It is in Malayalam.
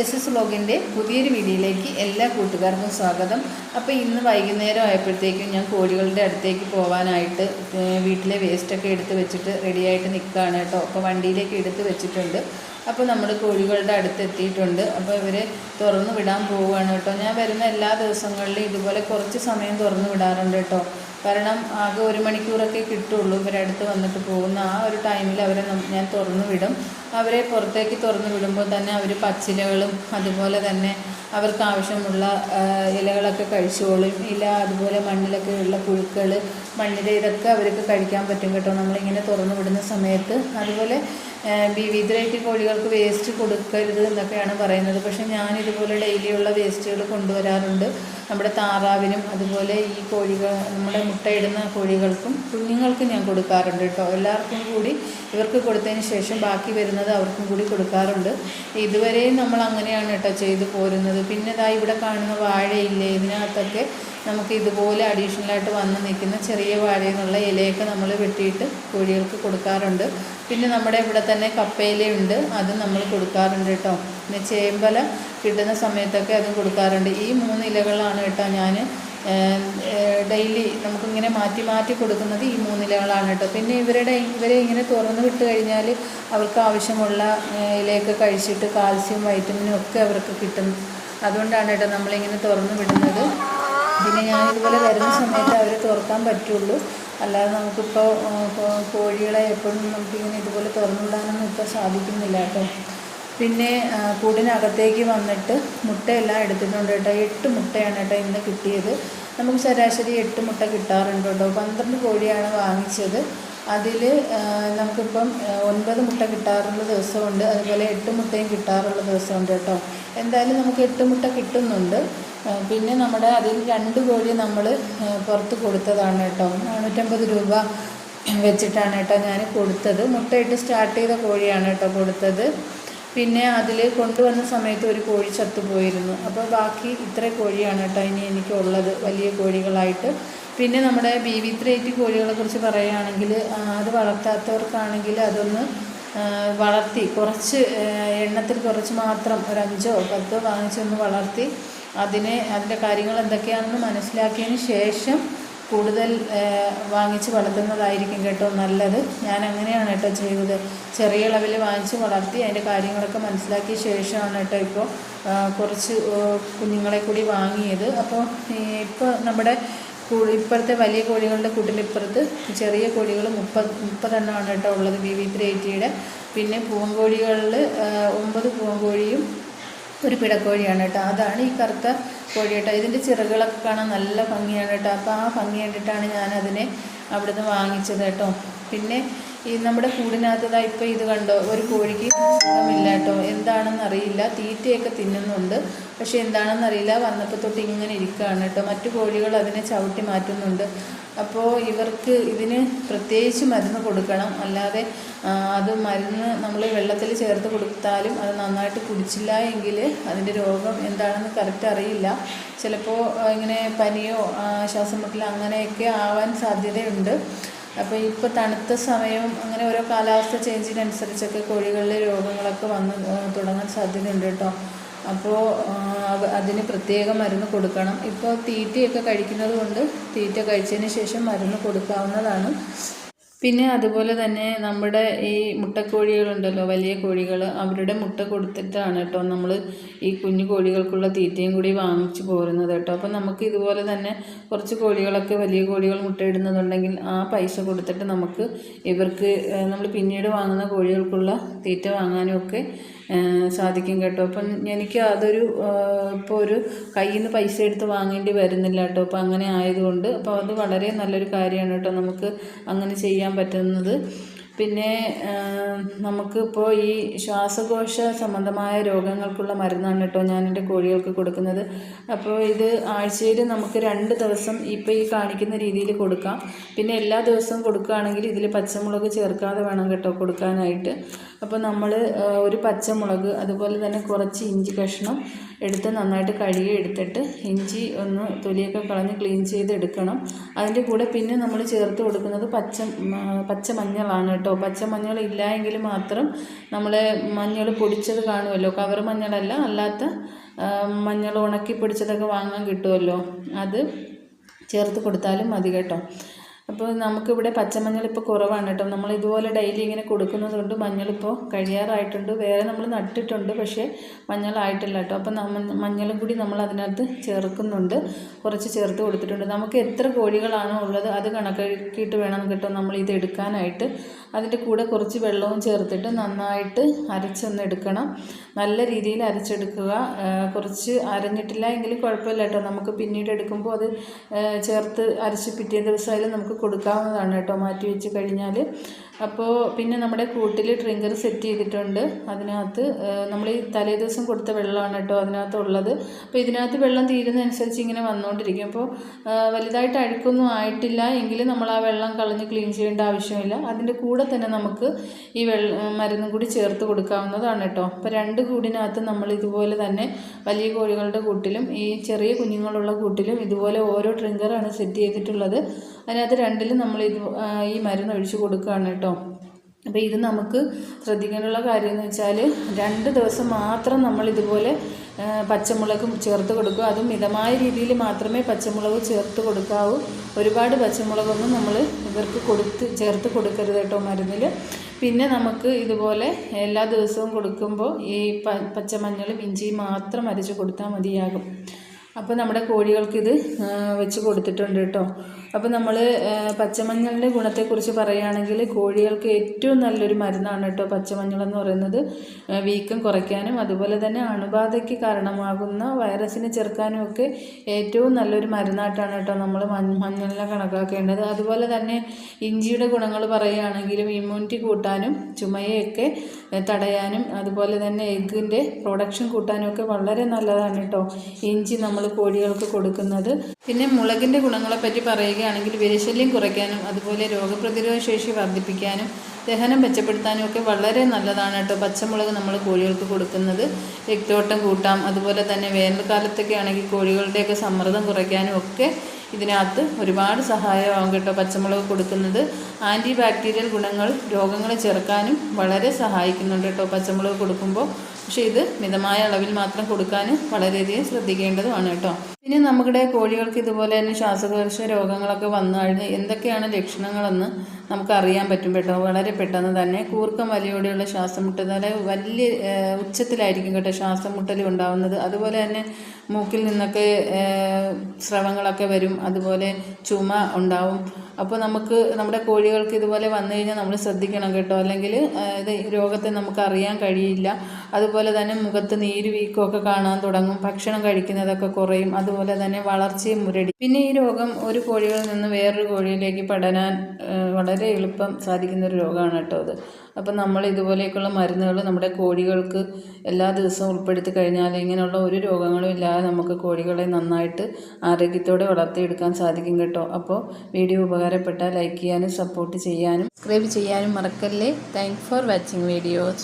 എസ് എസ് ബ്ലോഗിന്റെ പുതിയൊരു വീഡിയോയിലേക്ക് എല്ലാ കൂട്ടുകാർക്കും സ്വാഗതം. അപ്പോൾ ഇന്ന് വൈകുന്നേരം ആയപ്പോഴത്തേക്കും ഞാൻ കോഴികളുടെ അടുത്തേക്ക് പോകാനായിട്ട് വീട്ടിലെ വേസ്റ്റൊക്കെ എടുത്ത് വെച്ചിട്ട് റെഡിയായിട്ട് നിൽക്കുകയാണ് കേട്ടോ. അപ്പോൾ വണ്ടിയിലേക്ക് എടുത്ത് വെച്ചിട്ടുണ്ട്. അപ്പോൾ നമ്മൾ കോഴികളുടെ അടുത്ത് എത്തിയിട്ടുണ്ട് അപ്പോൾ ഇവർ തുറന്നു വിടാൻ പോവുകയാണ് കേട്ടോ. ഞാൻ വരുന്ന എല്ലാ ദിവസങ്ങളിലും ഇതുപോലെ കുറച്ച് സമയം തുറന്നു വിടാറുണ്ട് കേട്ടോ. കാരണം ആകെ ഒരു മണിക്കൂറൊക്കെ കിട്ടുള്ളൂ ഇവരടുത്ത് വന്നിട്ട് പോകുന്ന ആ ഒരു ടൈമിൽ അവരെ ഞാൻ തുറന്നു വിടും. അവരെ പുറത്തേക്ക് തുറന്നു വിടുമ്പോൾ തന്നെ അവർ പച്ചിലകളും അതുപോലെ തന്നെ അവർക്ക് ആവശ്യമുള്ള ഇലകളൊക്കെ കഴിച്ചോളും. ഇല അതുപോലെ മണ്ണിലൊക്കെ ഉള്ള പുഴുക്കൾ മണ്ണിലെ ഇതൊക്കെ അവർക്ക് കഴിക്കാൻ പറ്റും കേട്ടോ. നമ്മളിങ്ങനെ തുറന്നു വിടുന്ന സമയത്ത്. അതുപോലെ വിവിധരായിട്ട് കോഴികൾക്ക് വേസ്റ്റ് കൊടുക്കരുത് എന്നൊക്കെയാണ് പറയുന്നത്. പക്ഷേ ഞാൻ ഇതുപോലെ ഡെയിലിയുള്ള വേസ്റ്റുകൾ കൊണ്ടുവരാറുണ്ട്. നമ്മുടെ താറാവിനും അതുപോലെ ഈ കോഴികൾ നമ്മുടെ മുട്ടയിടുന്ന കോഴികൾക്കും കുഞ്ഞുങ്ങൾക്കും ഞാൻ കൊടുക്കാറുണ്ട് കേട്ടോ. എല്ലാവർക്കും കൂടി ഇവർക്ക് കൊടുത്തതിന് ശേഷം ബാക്കി വരുന്നത് അവർക്കും കൂടി കൊടുക്കാറുണ്ട്. ഇതുവരെയും നമ്മൾ അങ്ങനെയാണ് കേട്ടോ ചെയ്തു പോരുന്നത്. പിന്നെ ദാ ഇവിടെ കാണുന്ന വാഴയില്ലേ ഇതിനകത്തൊക്കെ നമുക്ക് ഇതുപോലെ അഡീഷണലായിട്ട് വന്ന് നിൽക്കുന്ന ചെറിയ വാഴയിൽ നിന്നുള്ള ഇലയൊക്കെ നമ്മൾ വെട്ടിയിട്ട് കോഴികൾക്ക് കൊടുക്കാറുണ്ട്. പിന്നെ നമ്മുടെ ഇവിടെ തന്നെ കപ്പയിലയുണ്ട് അത് നമ്മൾ കൊടുക്കാറുണ്ട് കേട്ടോ. പിന്നെ ചേമ്പല കിട്ടുന്ന സമയത്തൊക്കെ അതും കൊടുക്കാറുണ്ട്. ഈ മൂന്ന് ഇലകളാണ് കേട്ടോ ഞാൻ ഡെയിലി നമുക്കിങ്ങനെ മാറ്റി മാറ്റി കൊടുക്കുന്നത് ഈ മൂന്ന് ഇലകളാണ് കേട്ടോ. പിന്നെ ഇവരുടെ ഇവരെ ഇങ്ങനെ തുറന്ന് വിട്ട് കഴിഞ്ഞാൽ അവർക്ക് ആവശ്യമുള്ള ഇലയൊക്കെ കഴിച്ചിട്ട് കാൽസ്യം വൈറ്റമിനും ഒക്കെ അവർക്ക് കിട്ടും. അതുകൊണ്ടാണ് കേട്ടോ നമ്മളിങ്ങനെ തുറന്ന് വിടുന്നത്. പിന്നെ ഞാനിതുപോലെ വരുന്ന സമയത്ത് അവരെ തുറക്കാൻ പറ്റുള്ളൂ. അല്ലാതെ നമുക്കിപ്പോൾ കോഴികളെ എപ്പോഴും നമുക്കിങ്ങനെ ഇതുപോലെ തുറന്നിടാനൊന്നും ഇപ്പോൾ സാധിക്കുന്നില്ല കേട്ടോ. പിന്നെ കൂടിനകത്തേക്ക് വന്നിട്ട് മുട്ടയെല്ലാം എടുത്തിട്ടുണ്ട് കേട്ടോ. എട്ട് മുട്ടയാണ് കേട്ടോ ഇന്ന് കിട്ടിയത്. നമുക്ക് ശരാശരി എട്ട് മുട്ട കിട്ടാറുണ്ട് കേട്ടോ. പന്ത്രണ്ട് കോഴിയാണ് വാങ്ങിച്ചത്. അതിൽ നമുക്കിപ്പം ഒൻപത് മുട്ട കിട്ടാറുള്ള ദിവസമുണ്ട്. അതുപോലെ എട്ട് മുട്ടയും കിട്ടാറുള്ള ദിവസമുണ്ട് കേട്ടോ. എന്തായാലും നമുക്ക് എട്ട് മുട്ട കിട്ടുന്നുണ്ട്. പിന്നെ നമ്മുടെ അതിൽ രണ്ട് കോഴി നമ്മൾ പുറത്ത് കൊടുത്തതാണ് കേട്ടോ. നാനൂറ്റമ്പത് രൂപ വെച്ചിട്ടാണ് കേട്ടോ ഞാൻ കൊടുത്തത്. മുട്ടയിട്ട് സ്റ്റാർട്ട് ചെയ്ത കോഴിയാണ് കേട്ടോ കൊടുത്തത്. പിന്നെ അതിൽ കൊണ്ടുവന്ന സമയത്ത് ഒരു കോഴി ചത്തുപോയിരുന്നു. അപ്പോൾ ബാക്കി ഇത്ര കോഴിയാണ് കേട്ടോ ഇനി എനിക്കുള്ളത് വലിയ കോഴികളായിട്ട്. പിന്നെ നമ്മുടെ ബി വി ത്രീ എയ്റ്റി കോഴികളെ കുറിച്ച് പറയുകയാണെങ്കിൽ അത് വളർത്താത്തവർക്കാണെങ്കിൽ അതൊന്ന് വളർത്തി കുറച്ച് എണ്ണത്തിൽ കുറച്ച് മാത്രം ഒരു അഞ്ചോ പത്തോ വാങ്ങിച്ചൊന്ന് വളർത്തി അതിനെ അതിന്റെ കാര്യങ്ങൾ എന്തൊക്കെയാണെന്ന് മനസ്സിലാക്കിയതിന് ശേഷം കൂടുതൽ വാങ്ങിച്ച് വളർത്തുന്നതായിരിക്കും കേട്ടോ നല്ലത്. ഞാൻ അങ്ങനെയാണ് കേട്ടോ ചെയ്തത്. ചെറിയ അളവിൽ വാങ്ങിച്ച് വളർത്തി അതിന്റെ കാര്യങ്ങളൊക്കെ മനസ്സിലാക്കിയ ശേഷമാണ് കേട്ടോ ഇപ്പോൾ കുറച്ച് കുഞ്ഞുങ്ങളെ കൂടി വാങ്ങിയത്. അപ്പോൾ ഇപ്പോൾ നമ്മുടെ ഇപ്പോഴത്തെ വലിയ കോഴികളുടെ കൂട്ടിലിപ്പുറത്ത് ചെറിയ കോഴികൾ മുപ്പത് മുപ്പതെണ്ണമാണ് കേട്ടോ ഉള്ളത് ബി വി ത്രീ എയ്റ്റിയുടെ പിന്നെ പൂവൻകോഴികളിൽ ഒമ്പത് പൂവൻകോഴിയും ഒരു പിടക്കോഴിയാണ് കേട്ടോ. അതാണ് ഈ കറുത്ത കോഴി കേട്ടോ. ഇതിന്റെ ചിറകുകളൊക്കെ കാണാൻ നല്ല ഭംഗിയാണ് കേട്ടോ. അപ്പോൾ ആ ഭംഗി കണ്ടിട്ടാണ് ഞാനതിനെ അവിടുന്ന് വാങ്ങിച്ചത് കേട്ടോ. പിന്നെ ഈ നമ്മുടെ കൂടിനകത്തതാ ഇപ്പോൾ ഇത് കണ്ടോ? ഒരു കോഴിക്ക് സുഖമില്ല കേട്ടോ. എന്താണെന്ന് അറിയില്ല. തീറ്റയൊക്കെ തിന്നുന്നുണ്ട്. പക്ഷെ എന്താണെന്ന് അറിയില്ല. വന്നപ്പോൾ തൊട്ട് ഇങ്ങനെ ഇരിക്കുകയാണ് കേട്ടോ. മറ്റു കോഴികൾ അതിനെ ചവിട്ടി മാറ്റുന്നുണ്ട്. അപ്പോൾ ഇവർക്ക് ഇതിന് പ്രത്യേകിച്ച് മരുന്ന് കൊടുക്കണം. അല്ലാതെ അത് മരുന്ന് നമ്മൾ വെള്ളത്തിൽ ചേർത്ത് കൊടുത്താലും അത് നന്നായിട്ട് കുടിച്ചില്ല എങ്കിൽ അതിന്റെ രോഗം എന്താണെന്ന് കറക്റ്റ് അറിയില്ല. ചിലപ്പോൾ ഇങ്ങനെ പനിയോ ശ്വാസം മുട്ടലോ അങ്ങനെയൊക്കെ ആവാൻ സാധ്യതയുണ്ട്. അപ്പോൾ ഇപ്പോൾ തണുത്ത സമയം അങ്ങനെ ഓരോ കാലാവസ്ഥ ചേഞ്ചിനനുസരിച്ചൊക്കെ കോഴികളിലെ രോഗങ്ങളൊക്കെ വന്ന് തുടങ്ങാൻ സാധ്യതയുണ്ട് കേട്ടോ. അപ്പോൾ അതിന് പ്രത്യേക മരുന്ന് കൊടുക്കണം. ഇപ്പോൾ തീറ്റയൊക്കെ കഴിക്കുന്നത് കൊണ്ട് തീറ്റ കഴിച്ചതിന് ശേഷം മരുന്ന് കൊടുക്കാവുന്നതാണ്. പിന്നെ അതുപോലെ തന്നെ നമ്മുടെ ഈ മുട്ടക്കോഴികളുണ്ടല്ലോ വലിയ കോഴികൾ അവരുടെ മുട്ട കൊടുത്തിട്ടാണ് കേട്ടോ നമ്മൾ ഈ കുഞ്ഞു കോഴികൾക്കുള്ള തീറ്റയും കൂടി വാങ്ങിച്ചു പോരുന്നത് കേട്ടോ. അപ്പോൾ നമുക്ക് ഇതുപോലെ തന്നെ കുറച്ച് കോഴികളൊക്കെ വലിയ കോഴികൾ മുട്ടയിടുന്നതുണ്ടെങ്കിൽ ആ പൈസ കൊടുത്തിട്ട് നമുക്ക് ഇവർക്ക് നമ്മൾ പിന്നീട് വാങ്ങുന്ന കോഴികൾക്കുള്ള തീറ്റ വാങ്ങാനും ഒക്കെ സാധിക്കും കേട്ടോ. അപ്പം എനിക്ക് അതൊരു ഇപ്പോൾ ഒരു കയ്യിൽ നിന്ന് പൈസ എടുത്ത് വാങ്ങേണ്ടി വരുന്നില്ല കേട്ടോ. അപ്പോൾ അങ്ങനെ ആയതുകൊണ്ട് അപ്പോൾ അത് വളരെ നല്ലൊരു കാര്യമാണ് കേട്ടോ നമുക്ക് അങ്ങനെ ചെയ്യാൻ പറ്റുന്നത്. പിന്നെ നമുക്ക് ഇപ്പോൾ ഈ ശ്വാസകോശ സംബന്ധമായ രോഗങ്ങൾക്കുള്ള മരുന്നാണ് കേട്ടോ ഞാൻ എന്റെ കോഴികൾക്ക് കൊടുക്കുന്നത്. അപ്പോൾ ഇത് ആഴ്ചയിൽ നമുക്ക് രണ്ട് ദിവസം ഇപ്പോൾ ഈ കാണിക്കുന്ന രീതിയിൽ കൊടുക്കാം. പിന്നെ എല്ലാ ദിവസവും കൊടുക്കുകയാണെങ്കിൽ ഇതിൽ പച്ചമുളക് ചേർക്കാതെ വേണം കേട്ടോ കൊടുക്കാനായിട്ട്. അപ്പോൾ നമ്മൾ ഒരു പച്ചമുളക് അതുപോലെ തന്നെ കുറച്ച് ഇഞ്ചി കഷ്ണം എടുത്ത് നന്നായിട്ട് കഴുകി എടുത്തിട്ട് ഇഞ്ചി ഒന്ന് തൊലിയൊക്കെ കളഞ്ഞ് ക്ലീൻ ചെയ്ത് എടുക്കണം. അതിന്റെ കൂടെ പിന്നെ നമ്മൾ ചേർത്ത് കൊടുക്കുന്നത് പച്ച പച്ച മഞ്ഞളാണ് കേട്ടോ. പച്ച മഞ്ഞൾ ഇല്ല എങ്കിൽ മാത്രം നമ്മൾ മഞ്ഞൾ പൊടിച്ചത് കാണുമല്ലോ. കവർ മഞ്ഞളല്ല അല്ലാത്ത മഞ്ഞൾ ഉണക്കി പൊടിച്ചതൊക്കെ വാങ്ങാൻ കിട്ടുമല്ലോ. അത് ചേർത്ത് കൊടുത്താലും മതി കേട്ടോ. അപ്പോൾ നമുക്കിവിടെ പച്ചമഞ്ഞൾ ഇപ്പോൾ കുറവാണ് കേട്ടോ. നമ്മൾ ഇതുപോലെ ഡെയിലി ഇങ്ങനെ കൊടുക്കുന്നത് കൊണ്ട് മഞ്ഞളിപ്പോൾ കഴിയാറായിട്ടുണ്ട്. വേറെ നമ്മൾ നട്ടിട്ടുണ്ട് പക്ഷേ മഞ്ഞളായിട്ടില്ല കേട്ടോ. അപ്പോൾ മഞ്ഞളും കൂടി നമ്മൾ അതിനകത്ത് ചേർക്കുന്നുണ്ട്. കുറച്ച് ചേർത്ത് കൊടുത്തിട്ടുണ്ട്. നമുക്ക് എത്ര കോഴികളാണോ ഉള്ളത് അത് കണക്കാക്കിയിട്ട് വേണം കേട്ടോ നമ്മൾ ഇത് എടുക്കാനായിട്ട്. അതിന്റെ കൂടെ കുറച്ച് വെള്ളവും ചേർത്തിട്ട് നന്നായിട്ട് അരച്ചൊന്ന് എടുക്കണം നല്ല രീതിയിൽ അരച്ചെടുക്കുക. കുറച്ച് അരഞ്ഞിട്ടില്ല എങ്കിലും കുഴപ്പമില്ല കേട്ടോ. നമുക്ക് പിന്നീട് എടുക്കുമ്പോൾ അത് ചേർത്ത് അരച്ച് പിറ്റേ ദിവസമായാലും നമുക്ക് കൊടുക്കാവുന്നതാണ് കേട്ടോ. മാറ്റി വെച്ച് കഴിഞ്ഞാൽ. അപ്പോൾ പിന്നെ നമ്മുടെ കൂട്ടിൽ ട്രിങ്കർ സെറ്റ് ചെയ്തിട്ടുണ്ട്. അതിനകത്ത് നമ്മൾ ഈ തലേ ദിവസം കൊടുത്ത വെള്ളമാണ് കേട്ടോ അതിനകത്ത് ഉള്ളത് അപ്പോൾ ഇതിനകത്ത് വെള്ളം തീരുന്നതനുസരിച്ച് ഇങ്ങനെ വന്നുകൊണ്ടിരിക്കും. അപ്പോൾ വലുതായിട്ട് അഴുക്കൊന്നും ആയിട്ടില്ല. എങ്കിൽ നമ്മൾ ആ വെള്ളം കളഞ്ഞ് ക്ലീൻ ചെയ്യേണ്ട ആവശ്യമില്ല. അതിന്റെ കൂടെ തന്നെ നമുക്ക് ഈ വെള്ള മരുന്നും കൂടി ചേർത്ത് കൊടുക്കാവുന്നതാണ് കേട്ടോ. അപ്പോൾ രണ്ട് കൂടിനകത്ത് നമ്മൾ ഇതുപോലെ തന്നെ വലിയ കോഴികളുടെ കൂട്ടിലും ഈ ചെറിയ കുഞ്ഞുങ്ങളുള്ള കൂട്ടിലും ഇതുപോലെ ഓരോ ട്രിങ്കറാണ് സെറ്റ് ചെയ്തിട്ടുള്ളത്. അതിനകത്ത് രണ്ടിലും നമ്മൾ ഇത് ഈ മരുന്ന് ഒഴിച്ച് കൊടുക്കുകയാണ് കേട്ടോ. അപ്പോൾ ഇത് നമുക്ക് ശ്രദ്ധിക്കാനുള്ള കാര്യം എന്ന് വെച്ചാൽ രണ്ട് ദിവസം മാത്രം നമ്മൾ ഇതുപോലെ പച്ചമുളകും ചേർത്ത് കൊടുക്കുക. അതും മിതമായ രീതിയിൽ മാത്രമേ പച്ചമുളക് ചേർത്ത് കൊടുക്കാവൂ. ഒരുപാട് പച്ചമുളകൊന്നും നമ്മൾ ഇവർക്ക് കൊടുത്ത് ചേർത്ത് കൊടുക്കരുത് കേട്ടോ മരുന്നിൽ പിന്നെ നമുക്ക് ഇതുപോലെ എല്ലാ ദിവസവും കൊടുക്കുമ്പോൾ ഈ പ പച്ചമഞ്ഞളും ഇഞ്ചിയും മാത്രം അരച്ച് കൊടുത്താൽ മതിയാകും. അപ്പോൾ നമ്മുടെ കോഴികൾക്ക് ഇത് വെച്ച് കൊടുത്തിട്ടുണ്ട് കേട്ടോ. അപ്പോൾ നമ്മൾ പച്ചമഞ്ഞളിന്റെ ഗുണത്തെക്കുറിച്ച് പറയുകയാണെങ്കിൽ കോഴികൾക്ക് ഏറ്റവും നല്ലൊരു മരുന്നാണ് കേട്ടോ പച്ചമഞ്ഞൾ എന്ന് പറയുന്നത്. വീക്കം കുറയ്ക്കാനും അതുപോലെ തന്നെ അണുബാധയ്ക്ക് കാരണമാകുന്ന വൈറസിനെ ചെറുക്കാനും ഒക്കെ ഏറ്റവും നല്ലൊരു മരുന്നായിട്ടാണ് കേട്ടോ നമ്മൾ മഞ്ഞളിനെ കണക്കാക്കേണ്ടത്. അതുപോലെ തന്നെ ഇഞ്ചിയുടെ ഗുണങ്ങൾ പറയുകയാണെങ്കിലും ഇമ്മ്യൂണിറ്റി കൂട്ടാനും ചുമയൊക്കെ തടയാനും അതുപോലെ തന്നെ എഗ്ഗിന്റെ പ്രൊഡക്ഷൻ കൂട്ടാനും ഒക്കെ വളരെ നല്ലതാണ് കേട്ടോ ഇഞ്ചി നമ്മൾ കോഴികൾക്ക് കൊടുക്കുന്നത്. പിന്നെ മുളകിന്റെ ഗുണങ്ങളെപ്പറ്റി പറയുകയാണെങ്കിൽ വിരശല്യം കുറയ്ക്കാനും അതുപോലെ രോഗപ്രതിരോധ ശേഷി വർദ്ധിപ്പിക്കാനും ദഹനം മെച്ചപ്പെടുത്താനും ഒക്കെ വളരെ നല്ലതാണ് കേട്ടോ. പച്ചമുളക് നമ്മൾ കോഴികൾക്ക് കൊടുക്കുന്നത്. രക്തോട്ടം കൂട്ടാം. അതുപോലെ തന്നെ വേനൽക്കാലത്തൊക്കെ ആണെങ്കിൽ കോഴികളുടെയൊക്കെ സമ്മർദ്ദം കുറയ്ക്കാനും ഒക്കെ ഇതിനകത്ത് ഒരുപാട് സഹായമാകും കേട്ടോ പച്ചമുളക് കൊടുക്കുന്നത്. ആന്റി ബാക്ടീരിയൽ ഗുണങ്ങൾ രോഗങ്ങളെ ചെറുക്കാനും വളരെ സഹായിക്കുന്നുണ്ട് കേട്ടോ പച്ചമുളക് കൊടുക്കുമ്പോൾ. പക്ഷേ ഇത് മിതമായ അളവിൽ മാത്രം കൊടുക്കാൻ വളരെയധികം ശ്രദ്ധിക്കേണ്ടതുമാണ് കേട്ടോ. പിന്നെ നമ്മുടെ കോഴികൾക്ക് ഇതുപോലെ തന്നെ ശ്വാസകോശ രോഗങ്ങളൊക്കെ വന്നു കഴിഞ്ഞാൽ എന്തൊക്കെയാണ് ലക്ഷണങ്ങളെന്ന് നമുക്ക് അറിയാൻ പറ്റും കേട്ടോ. വളരെ പെട്ടെന്ന് തന്നെ കൂർക്കം വലിയോടെയുള്ള ശ്വാസം മുട്ടൽ വലിയ ഉച്ചത്തിലായിരിക്കും കേട്ടോ ശ്വാസം മുട്ടൽ ഉണ്ടാവുന്നത്. അതുപോലെ തന്നെ മൂക്കിൽ നിന്നൊക്കെ സ്രവങ്ങളൊക്കെ വരും. അതുപോലെ ചുമ ഉണ്ടാവും. അപ്പോൾ നമുക്ക് നമ്മുടെ കോഴികൾക്ക് ഇതുപോലെ വന്നു കഴിഞ്ഞാൽ നമ്മൾ ശ്രദ്ധിക്കണം കേട്ടോ. അല്ലെങ്കിൽ ഇത് രോഗത്തെ നമുക്ക് അറിയാൻ കഴിയില്ല. അതുപോലെ തന്നെ മുഖത്ത് നീര് വീക്കമൊക്കെ കാണാൻ തുടങ്ങും. ഭക്ഷണം കഴിക്കുന്നതൊക്കെ കുറയും. അതുപോലെ തന്നെ വളർച്ചയും മുരടി. പിന്നെ ഈ രോഗം ഒരു കോഴികളിൽ നിന്ന് വേറൊരു കോഴിയിലേക്ക് പടരാൻ വളരെ എളുപ്പം സാധിക്കുന്ന ഒരു രോഗമാണ് കേട്ടോ അത്. അപ്പം നമ്മൾ ഇതുപോലെയൊക്കെയുള്ള മരുന്നുകൾ നമ്മുടെ കോഴികൾക്ക് എല്ലാ ദിവസവും ഉൾപ്പെടുത്തി കഴിഞ്ഞാൽ ഇങ്ങനെയുള്ള ഒരു രോഗങ്ങളും ഇല്ലാതെ നമുക്ക് കോഴികളെ നന്നായിട്ട് ആരോഗ്യത്തോടെ വളർത്തിയെടുക്കാൻ സാധിക്കും കേട്ടോ. അപ്പോൾ വീഡിയോ ഉപകാരപ്പെട്ടാൽ ലൈക്ക് ചെയ്യാനും സപ്പോർട്ട് ചെയ്യാനും സബ്സ്ക്രൈബ് ചെയ്യാനും മറക്കല്ലേ. Thank for watching videos